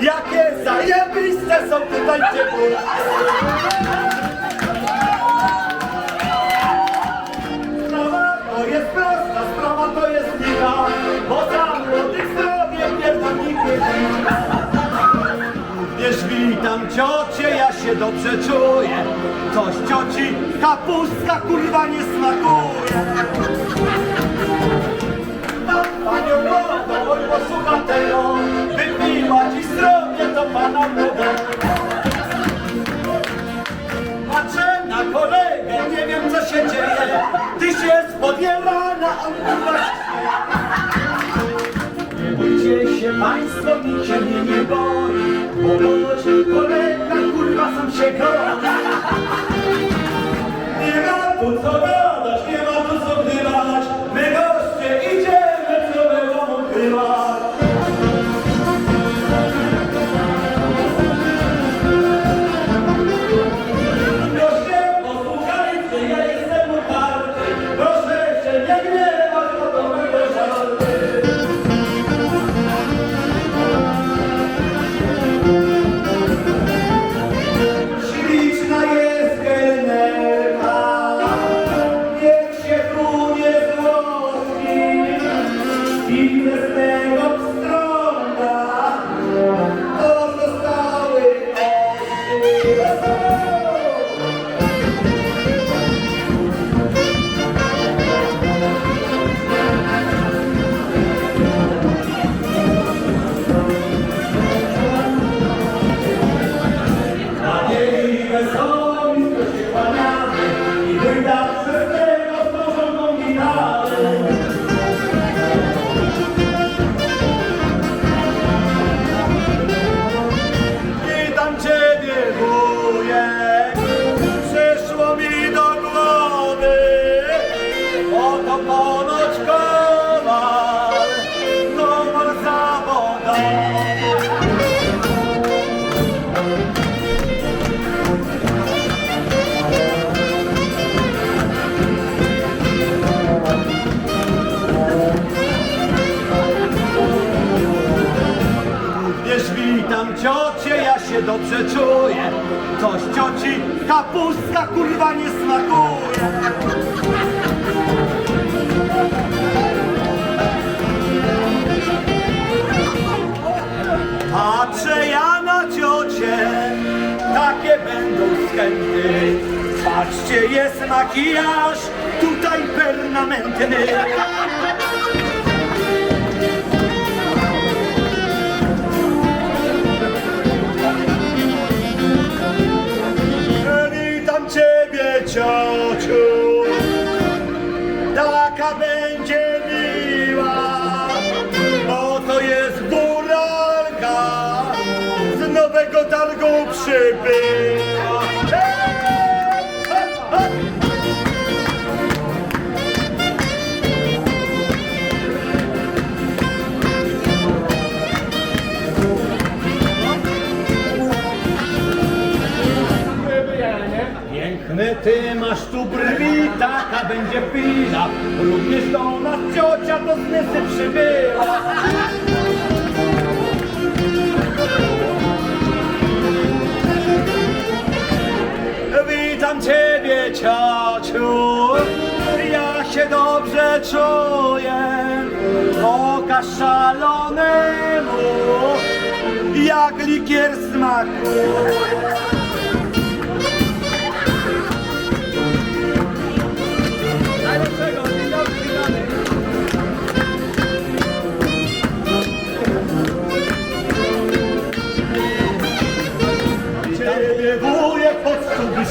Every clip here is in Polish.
Jakie zajebiste są tutaj ciepły. Sprawa to jest prosta, sprawa to jest licha, bo za młodych zdrowie pierdolniki. Wiesz, witam ciocię, ja się dobrze czuję. Coś cioci kapustka kurwa nie smakuje. Tam panią młodą, oj posłucha tego, zdrowie do pana młodego. Patrzę na kolegę, nie wiem co się dzieje. Ty się spodierana, a on kurwa się śmieje. Nie bójcie się państwo, nikt się mnie nie boi, bo nosi kolega, kurwa sam się goi. Nie ma tu co Patrzcie, jest makijaż, tutaj permanentny. Witam Ciebie, ciociu, taka będzie miła, bo to jest góralka, z nowego targu przybyła. Będzie chwila. Również do nas ciocia do zmysły przybyła. Witam ciebie, ciociu. Ja się dobrze czuję. Oka szalonemu, jak likier smakuje.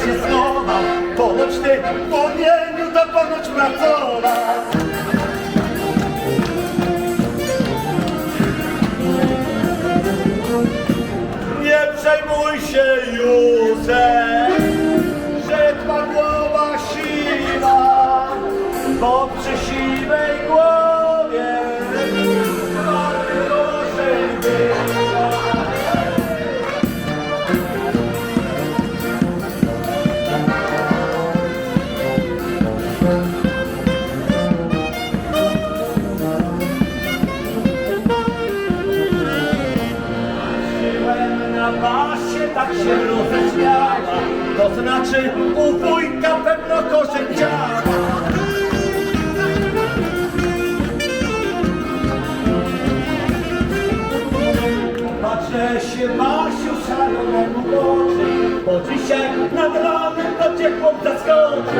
Się schował Ponoć ty w płomieniu to ponoć pracował. Nie przejmuj się Józef to znaczy u wujka pewno korzeń działa. Patrzę się Masiu szalonemu w oczy, bo dzisiaj nad ranem do cię zaskoczy.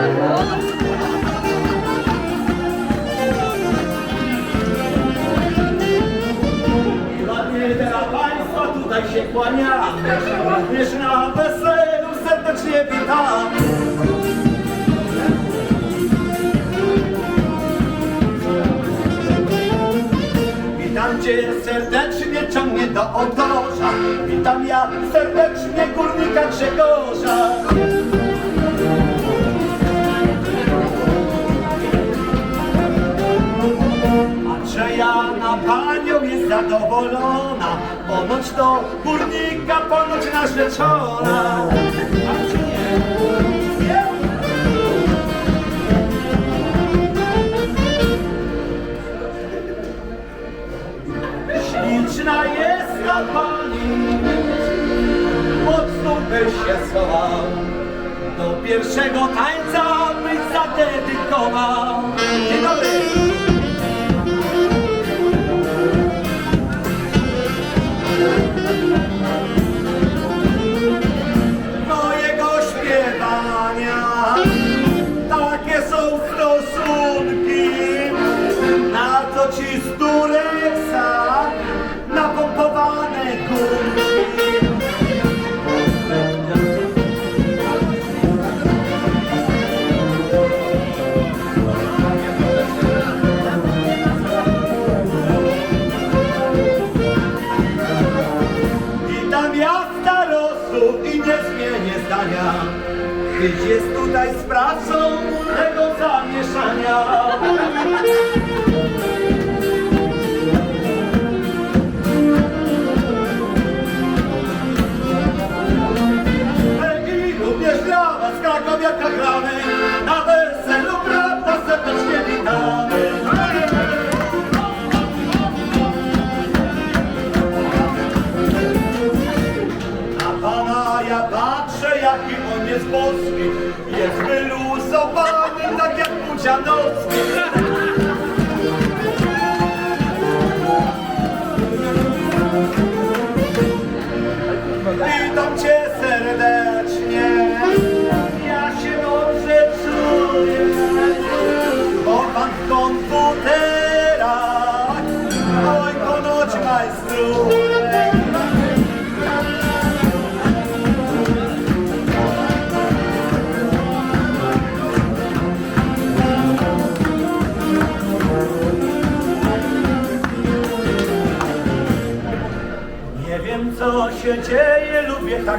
I ładnie dla Państwa tutaj się kłaniamy, również na weselu serdecznie witamy. Witam Cię serdecznie, ciągnie do odorza. Witam ja serdecznie górnika Grzegorza. Że ja na panią jest zadowolona, ponoć to górnika, ponoć narzeczona. Śliczna jest ta pani, mocno byś się schował, do pierwszego tańca byś zadedykował. Dzień dobry.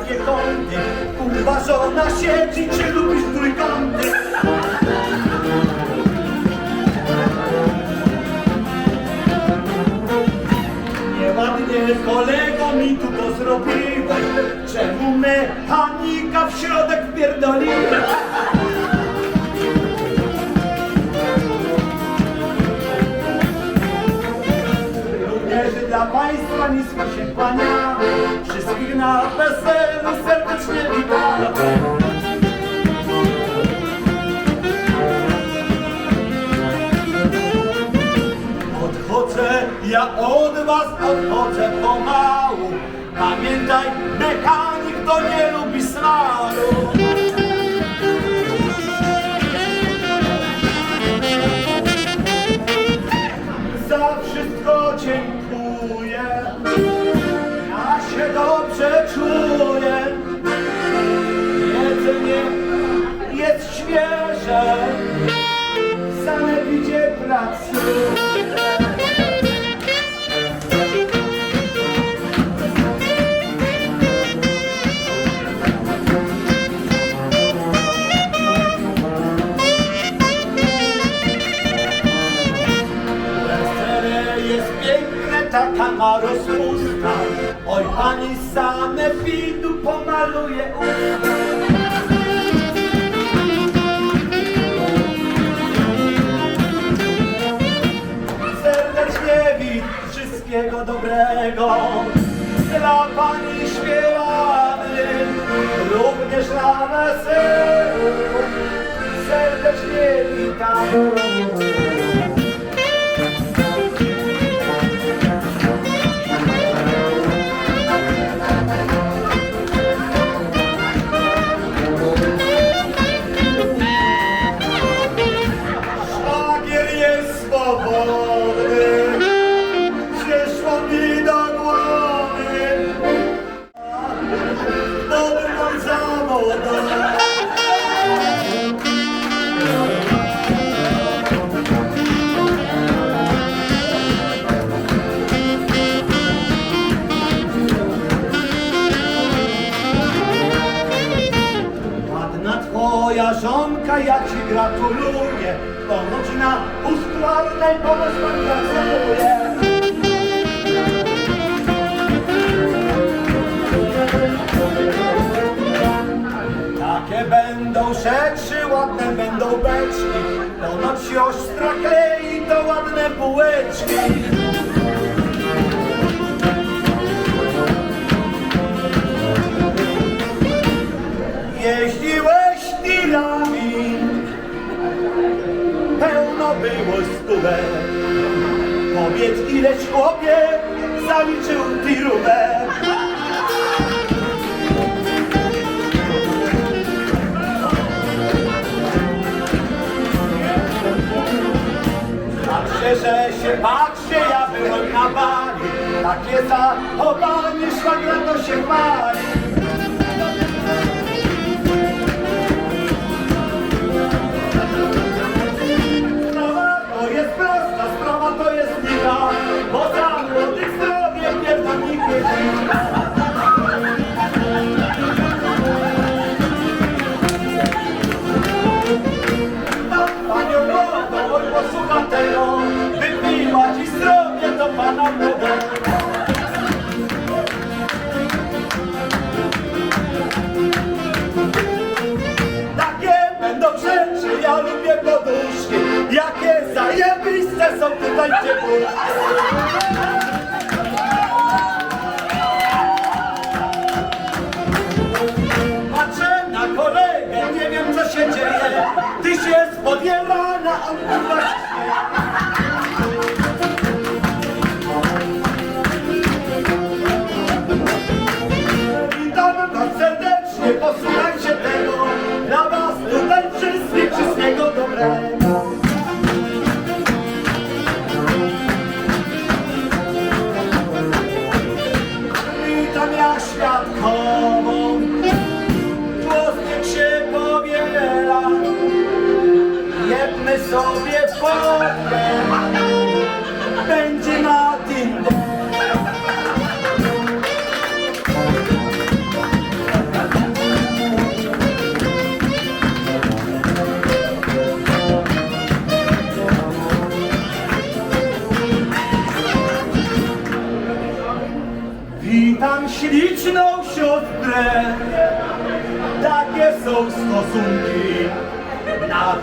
Takie kąty Kurwa żona siedzi, czy lubisz trójkąty? Nieładnie kolego mi tu to zrobiłeś Czemu mechanika w środek wpierdoliłeś? Również dla Państwa nisko się kłaniamy, wszystkich na weselu serdecznie. Odchodzę, ja od Was odchodzę pomału. Pamiętaj, mechanik to nie lubi smaru. Oj, pani same widu pomaluje usta. Serdecznie wit wszystkiego dobrego. Dla pani śpiewa będziesz na weselu, serdecznie witam. Twoja żonka, ja ci gratuluję. Ponoć na ustrojnej ponoć pan pracuje. Takie będą rzeczy, ładne będą beczki. Ponoć siostra klei to ładne bułeczki. Było stówę. Powiedz ileś chłopie zaliczył tirówę. Patrzcie, że się patrzcie, ja byłem na bali. Takie zachowanie szwagra to się chwali. Zajebiste są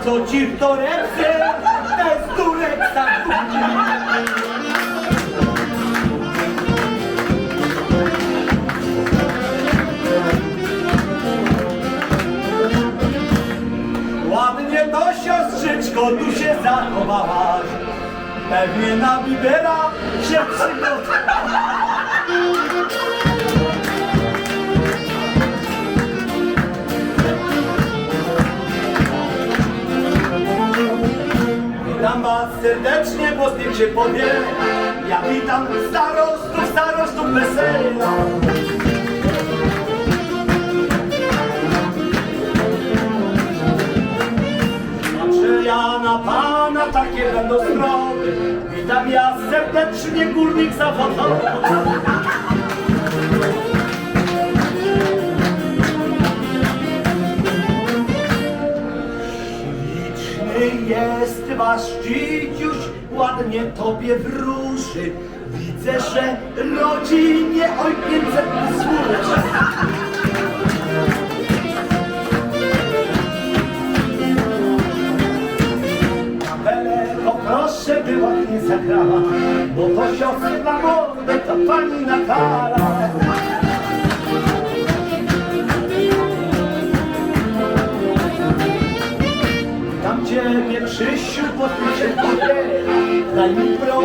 co ci w torebce, bez durek zakuki. Ładnie to siostrzyczko tu się zachowałaś. Pewnie na Bibera się przygotowałaś. Witam was serdecznie, głos niech się powie. Ja witam starostów, starostów wesela. Patrzę ja na pana, takie będą zdrowe. Witam ja serdecznie, górnik zawodowy. Jest wasz dziciuś, ładnie tobie wróży. Widzę, że rodzinie oj 500 służy. Poproszę, by ładnie zagrała, bo to siostra młode, to pani Natala.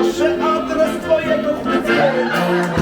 Proszę adres twojego fryzjera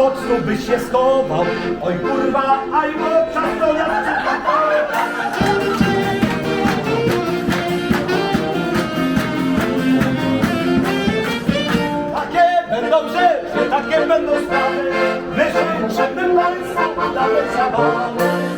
stolarza pod stół by się schował, oj kurwa, aj bo czas to ja Takie będą rzeczy, takie będą sprawy, my życzymy Państwu dalej zabawy.